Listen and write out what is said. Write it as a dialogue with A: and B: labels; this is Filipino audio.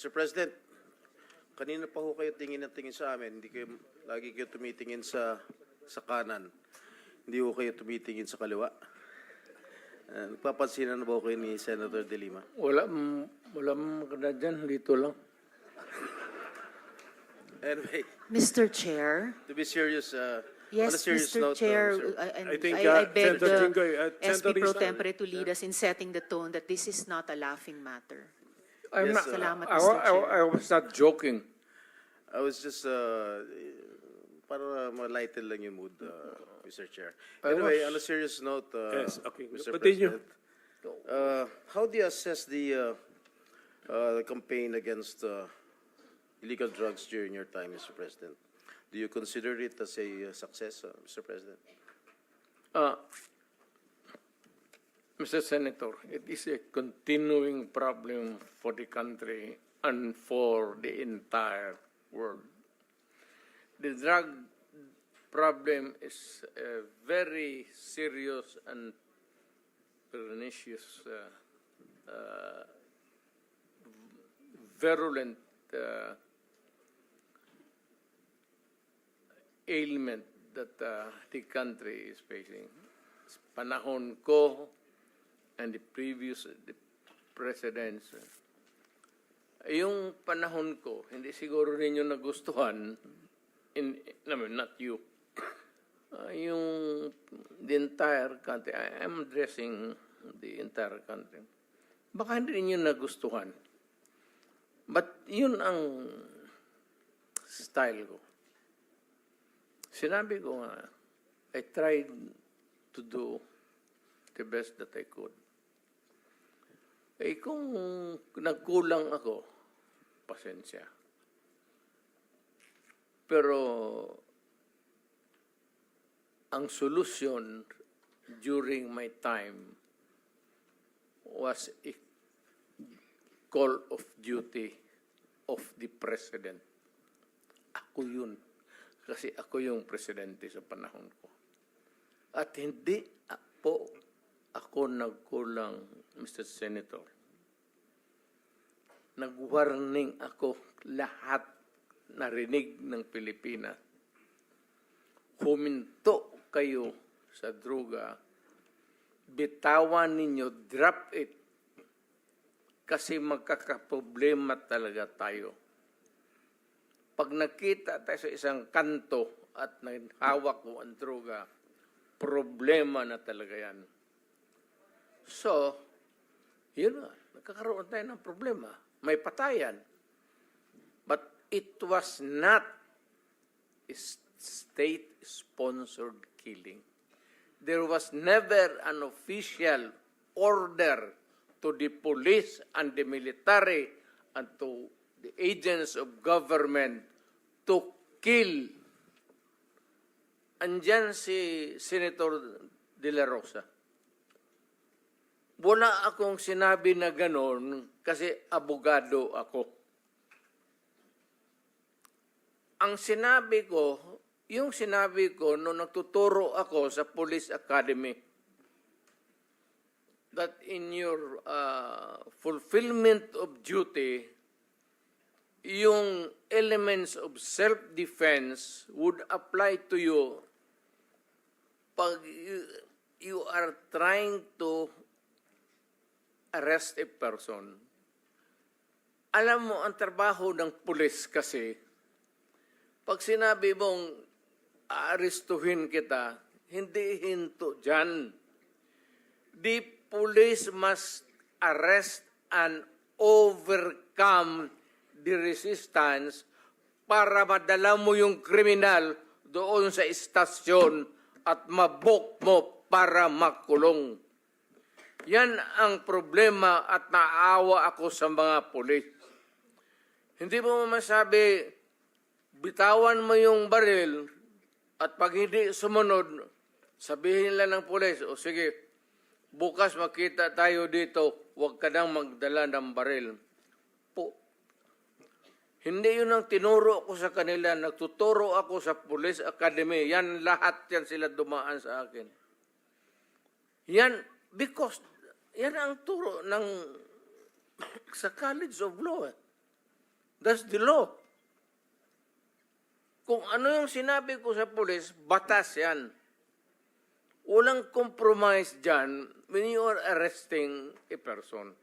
A: Mr. President, kanina pa ho kayo tingin na tingin sa amin. Hindi kayo, lagi kayo tumitingin sa, sa kanan. Hindi ho kayo tumitingin sa kaliwa. Uh, nagpapansinan na ba ho kayo ni Senator De Lima?
B: Wala, mm, wala maganda dyan, dito lang.
A: Anyway,
C: Mr. Chair?
A: to be serious, uh, on a
C: Yes,
A: serious
C: Mr.
A: note, uh,
C: Chair,
A: Mr.
C: I-
D: I think,
C: I
D: uh,
C: I beg
D: Senator
C: the
D: Jinggoy, uh,
C: SP Pro Tempore to lead us in setting the tone that this is not a laughing matter.
B: I'm
A: Yes,
B: not,
A: sir.
C: Salamat,
B: I,
C: Mr.
B: wa- I,
C: Chair.
B: wa- I was not joking.
A: I was just, uh, para ma-lighten lang yung mood, uh, Mr. Chair.
B: I
A: Anyway,
B: was-
A: on a serious note, uh,
D: Yes, okay.
A: Mr.
D: Continue.
A: President, uh, how do you assess the, uh, uh, the campaign against uh, illegal drugs during your time, Mr. President? Do you consider it as a uh, success, uh, Mr. President?
B: Uh, Mr. Senator, it is a continuing problem for the country and for the entire world. The drug problem is a very serious and pernicious, uh, uh, virulent uh, ailment that uh, the country is facing. Panahon ko and the previous the presidents, yung panahon ko, hindi siguro ninyo nagustuhan, in, I mean, not you, uh, yung the entire country, I am addressing the entire country. Baka hindi ninyo nagustuhan. But yun ang style ko. Sinabi ko nga, I tried to do the best that I could. Eh kung nagkulang ako, pasensya. Pero ang solution during my time was a call of duty of the president. Ako yun. Kasi ako yung presidente sa panahon ko. At hindi po ako nagkulang, Mr. Senator. Nag-warning ako lahat narinig ng Pilipinas. Huminto kayo sa droga. Bitawan ninyo, drop it. Kasi magkakaproblema talaga tayo pag nakita tayo sa isang kanto at hawak mo ang droga, problema na talaga yan. So, yun na, nagkakaroon tayo ng problema. May patayan. But it was not state-sponsored killing. There was never an official order to the police and the military and to the agents of government to kill. Andyan si Senator De La Rosa. Wala akong sinabi na ganon kasi abogado ako. Ang sinabi ko, yung sinabi ko nung nagtuturo ako sa Police Academy, that in your uh, fulfillment of duty, yung elements of self-defense would apply to you pag you, you are trying to arrest a person. Alam mo, ang trabaho ng pulis kasi, pag sinabi mong aarestuhin kita, hindi hinto dyan. The police must arrest and overcome the resistance para madala mo yung kriminal doon sa istasyon at mabok mo para makulong. Yan ang problema at naawa ako sa mga pulis. Hindi mo masabi, bitawan mo yung baril at pag hindi sumunod, sabihin lang ng pulis, o sige, bukas makita tayo dito, huwag ka nang magdala ng baril. Po, hindi yun ang tinuro ko sa kanila. Nagtuturo ako sa Police Academy. Yan lahat yan sila dumaan sa akin. Yan, because, yan ang turo ng sa College of Law. eh. That's the law. Kung ano yung sinabi ko sa pulis, batas yan. Walang compromise dyan when you are arresting a person.